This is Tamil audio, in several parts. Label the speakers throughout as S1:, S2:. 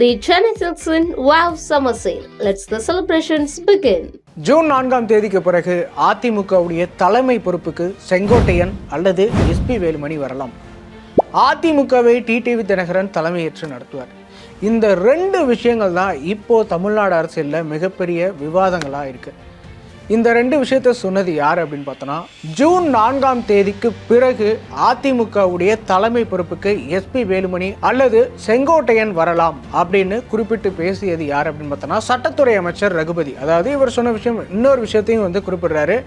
S1: The Chennai Silks wow Wow Summer the Let's the
S2: June நான்காம் தேதிக்கு பிறகு அதிமுகவுடைய தலைமை பொறுப்புக்கு செங்கோட்டையன் அல்லது எஸ்பி வேலுமணி வரலாம். அதிமுகவை டிடிவி தினகரன் தலைமையேற்று நடத்துவார். இந்த ரெண்டு விஷயங்கள் தான் இப்போ தமிழ்நாடு அரசியலில் மிகப்பெரிய விவாதங்களாக இருக்குது இந்த ரெண்டு விஷயத்த சொன்னது யார் அப்படின்னு பார்த்தோன்னா ஜூன் நான்காம் தேதிக்கு பிறகு அதிமுகவுடைய தலைமை பொறுப்புக்கு எஸ்பி வேலுமணி அல்லது செங்கோட்டையன் வரலாம் அப்படின்னு குறிப்பிட்டு பேசியது யார் அப்படின்னு பார்த்தோன்னா சட்டத்துறை அமைச்சர் ரகுபதி. அதாவது இவர் சொன்ன விஷயம் இன்னொரு விஷயத்தையும் வந்து குறிப்பிடுறாரு.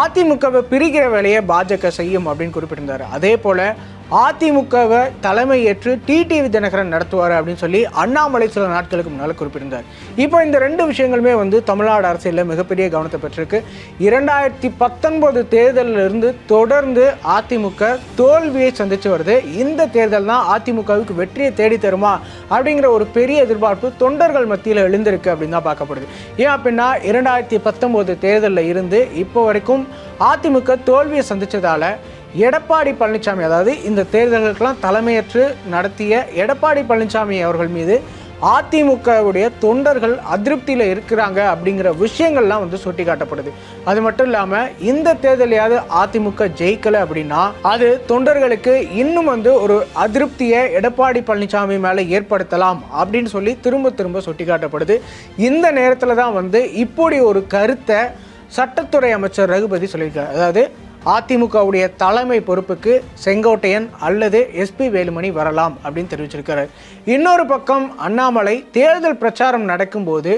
S2: அதிமுகவை பிரிக்கிற வேலையை பாஜக செய்யும் அப்படின்னு குறிப்பிட்டிருந்தார். அதே போல அதிமுகவை தலைமை ஏற்று டிடிவி தினகரன் நடத்துவார் அப்படின்னு சொல்லி அண்ணாமலை சில நாட்களுக்கு முன்னால் குறிப்பிட்டிருந்தார். இப்போ இந்த ரெண்டு விஷயங்களுமே வந்து தமிழ்நாடு அரசியலில் மிகப்பெரிய கவனத்தை பெற்றிருக்கு. இரண்டாயிரத்தி பத்தொன்பது தேர்தலில் இருந்து தொடர்ந்து அதிமுக தோல்வியை சந்தித்து வருது. இந்த தேர்தல் தான் அதிமுகவுக்கு வெற்றியை தேடி தருமா அப்படிங்கிற ஒரு பெரிய எதிர்பார்ப்பு தொண்டர்கள் மத்தியில் எழுந்திருக்கு அப்படின்னு தான் பார்க்கப்படுது. ஏன் அப்படின்னா இரண்டாயிரத்தி பத்தொன்பது தேர்தலில் இருந்து இப்போ வரைக்கும் அதிமுக தோல்வியை சந்தித்ததால் எடப்பாடி பழனிசாமி அதாவது இந்த தேர்தல்களுக்கெல்லாம் தலைமையேற்று நடத்திய எடப்பாடி பழனிசாமி அவர்கள் மீது அதிமுகவுடைய தொண்டர்கள் அதிருப்தியில் இருக்கிறாங்க அப்படிங்கிற விஷயங்கள்லாம் வந்து சுட்டி காட்டப்படுது அது மட்டும் இல்லாமல் இந்த தேர்தலையாவது அதிமுக ஜெயிக்கலை அப்படின்னா அது தொண்டர்களுக்கு இன்னும் வந்து ஒரு அதிருப்தியை எடப்பாடி பழனிசாமி மேலே ஏற்படுத்தலாம் அப்படின்னு சொல்லி திரும்ப திரும்ப சுட்டி காட்டப்படுது இந்த நேரத்தில் தான் வந்து இப்படி ஒரு கருத்தை சட்டத்துறை அமைச்சர் ரகுபதி சொல்லியிருக்காரு. அதாவது அதிமுகவுடைய தலைமை பொறுப்புக்கு செங்கோட்டையன் அல்லது எஸ்பி வேலுமணி வரலாம் அப்படின்னு தெரிவிச்சிருக்காரு. இன்னொரு பக்கம் அண்ணாமலை தேர்தல் பிரச்சாரம் நடக்கும்போது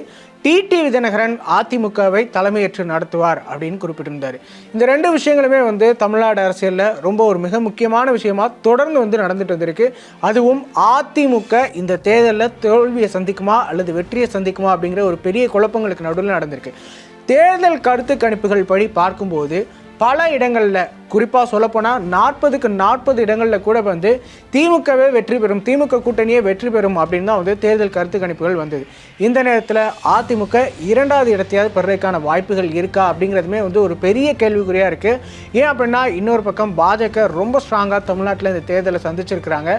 S2: டிடிவி தினகரன் அதிமுகவை தலைமையேற்று நடத்துவார் அப்படின்னு குறிப்பிட்டிருந்தார். இந்த ரெண்டு விஷயங்களுமே வந்து தமிழ்நாடு அரசியலில் ரொம்ப ஒரு மிக முக்கியமான விஷயமா தொடர்ந்து வந்து நடந்துட்டு வந்திருக்கு. அதுவும் அதிமுக இந்த தேர்தலில் தோல்வியை சந்திக்குமா அல்லது வெற்றியை சந்திக்குமா அப்படிங்கிற ஒரு பெரிய குழப்பங்களுக்கு நடுவில் நடந்திருக்கு. தேர்தல் கருத்து கணிப்புகள் படி பார்க்கும்போது பல இடங்களில் குறிப்பாக சொல்லப்போனால் நாற்பதுக்கு நாற்பது இடங்களில் கூட வந்து திமுகவே வெற்றி பெறும் திமுக கூட்டணியே வெற்றி பெறும் அப்படின்னு தான் வந்து தேர்தல் கருத்து கணிப்புகள் வந்தது. இந்த நேரத்தில் அதிமுக இரண்டாவது இடத்தையாவது பெறதுக்கான வாய்ப்புகள் இருக்கா அப்படிங்கிறதுமே வந்து ஒரு பெரிய கேள்விக்குறியாக இருக்குது ஏன் அப்படின்னா இன்னொரு பக்கம் பாஜக ரொம்ப ஸ்ட்ராங்காக தமிழ்நாட்டில் இந்த தேர்தலை சந்திச்சிருக்கிறாங்க.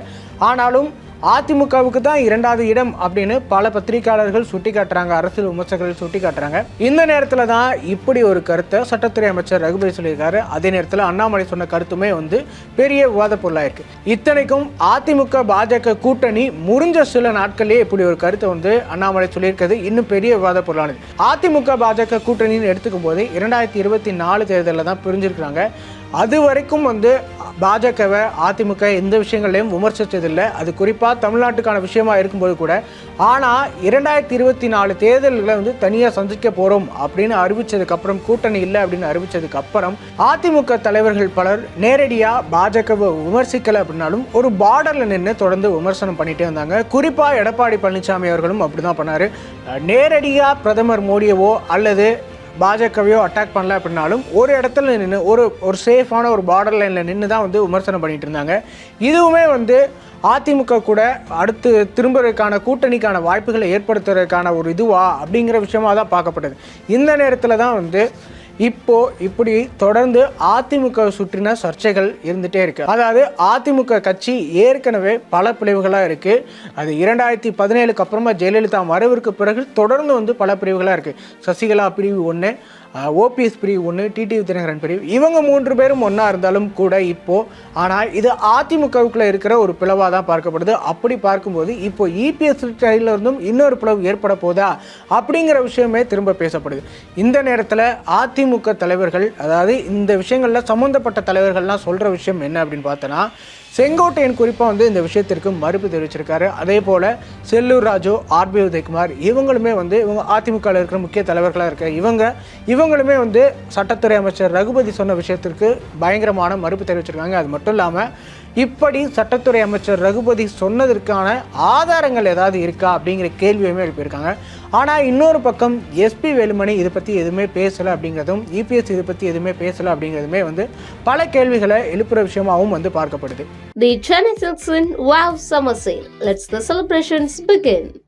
S2: ஆனாலும் அதிமுகவுக்கு தான் இரண்டாவது இடம் அப்படின்னு பல பத்திரிகையாளர்கள் சுட்டி காட்டுறாங்க அரசியல் விமர்சகர்கள் சுட்டி காட்டுறாங்க இந்த நேரத்தில் தான் இப்படி ஒரு கருத்தை சட்டத்துறை அமைச்சர் ரகுபதி சொல்லியிருக்காரு. அதே நேரத்தில் அண்ணாமலை சொன்ன கருத்துமே வந்து பெரிய விவாத பொருளாயிருக்கு இத்தனைக்கும் அதிமுக பாஜக கூட்டணி முறிஞ்ச சில நாட்களே இப்படி ஒரு கருத்தை வந்து அண்ணாமலை சொல்லியிருக்கிறது இன்னும் பெரிய விவாத பொருளானது. அதிமுக பாஜக கூட்டணின்னு எடுத்துக்கும் போது இரண்டாயிரத்தி இருபத்தி நாலு தேர்தலில் தான் பிரிஞ்சிருக்கிறாங்க. அது வரைக்கும் வந்து பாஜகவை அதிமுக எந்த விஷயங்களையும் விமர்சித்ததில்லை. அது குறிப்பாக தமிழ்நாட்டுக்கான விஷயமா இருக்கும்போது கூட ஆனால் இரண்டாயிரத்தி இருபத்தி நாலு தேர்தல்களை வந்து தனியாக சந்திக்க போகிறோம் அப்படின்னு அறிவித்ததுக்கப்புறம் கூட்டணி இல்லை அப்படின்னு அறிவித்ததுக்கப்புறம் அதிமுக தலைவர்கள் பலர் நேரடியாக பாஜகவை விமர்சிக்கலை அப்படின்னாலும் ஒரு பார்டரில் நின்று தொடர்ந்து விமர்சனம் பண்ணிகிட்டே வந்தாங்க. குறிப்பாக எடப்பாடி பழனிசாமி அவர்களும் அப்படி தான் பண்ணார் நேரடியாக பிரதமர் மோடியவோ அல்லது பாஜகவையோ அட்டாக் பண்ணல அப்படின்னாலும் ஒரு இடத்துல நின்று ஒரு ஒரு சேஃபான ஒரு பார்டர் லைனில் நின்று தான் வந்து விமர்சனம் பண்ணிட்டு இருந்தாங்க. இதுவுமே வந்து அதிமுக கூட அடுத்து திரும்புறதுக்கான கூட்டணிக்கான வாய்ப்புகளை ஏற்படுத்துறதுக்கான ஒரு இதுவா அப்படிங்கிற விஷயமா தான் பார்க்கப்பட்டது. இந்த நேரத்தில் தான் வந்து இப்போ இப்படி தொடர்ந்து அதிமுக சுற்றின சர்ச்சைகள் இருந்துகிட்டே இருக்கு. அதாவது அதிமுக கட்சி ஏற்கனவே பல பிரிவுகளாக இருக்கு. அது இரண்டாயிரத்தி பதினேழுக்கு அப்புறமா ஜெயலலிதா மறைவிற்கு பிறகு தொடர்ந்து வந்து பல பிரிவுகளாக இருக்கு. சசிகலா பிரிவு ஒன்று ஓபிஎஸ் பிரிவு ஒன்று டிடிவி தினகரன் பிரிவு. இவங்க மூன்று பேரும் ஒன்றா இருந்தாலும் கூட இப்போது ஆனால் இது அதிமுகவுக்குள்ளே இருக்கிற ஒரு பிளவாக தான் பார்க்கப்படுது. அப்படி பார்க்கும்போது இப்போ இபிஎஸ் இருந்தும் இன்னொரு பிளவு ஏற்பட போதா அப்படிங்கிற விஷயமே திரும்ப பேசப்படுது. இந்த நேரத்தில் அதிமுக தலைவர்கள் அதாவது இந்த விஷயங்களில் சம்மந்தப்பட்ட தலைவர்கள்லாம் சொல்கிற விஷயம் என்ன அப்படின்னு பார்த்தோன்னா செங்கோட்டையன் குறிப்பாக வந்து இந்த விஷயத்திற்கு மறுப்பு தெரிவிச்சிருக்காரு. அதே போல் செல்லூர் ராஜு ஆர்பி உதயகுமார் இவங்களுமே வந்து இவங்க அதிமுகவில் இருக்கிற முக்கிய தலைவர்களாக இருக்க இவங்க இவங்களுமே வந்து சட்டத்துறை அமைச்சர் ரகுபதி சொன்ன விஷயத்திற்கு பயங்கரமான மறுப்பு தெரிவிச்சிருக்காங்க. அது மட்டும் இல்லாமல் இப்படி சட்டத்துறை அமைச்சர் ரகுபதி சொன்னதற்கான ஆதாரங்கள் ஏதாவது இருக்கா அப்படிங்கிற கேள்வியுமே எழுப்பியிருக்காங்க. ஆனால் இன்னொரு பக்கம் எஸ்பி வேலுமணி இதை பற்றி எதுவுமே பேசலை அப்படிங்கிறதும் இபிஎஸ் இதை பற்றி எதுவுமே பேசலை அப்படிங்கிறதுமே வந்து பல கேள்விகளை எழுப்புகிற விஷயமாகவும் வந்து பார்க்கப்படுது.
S1: The Chennai Silks in Wow Summer Sale. Let's the celebrations begin.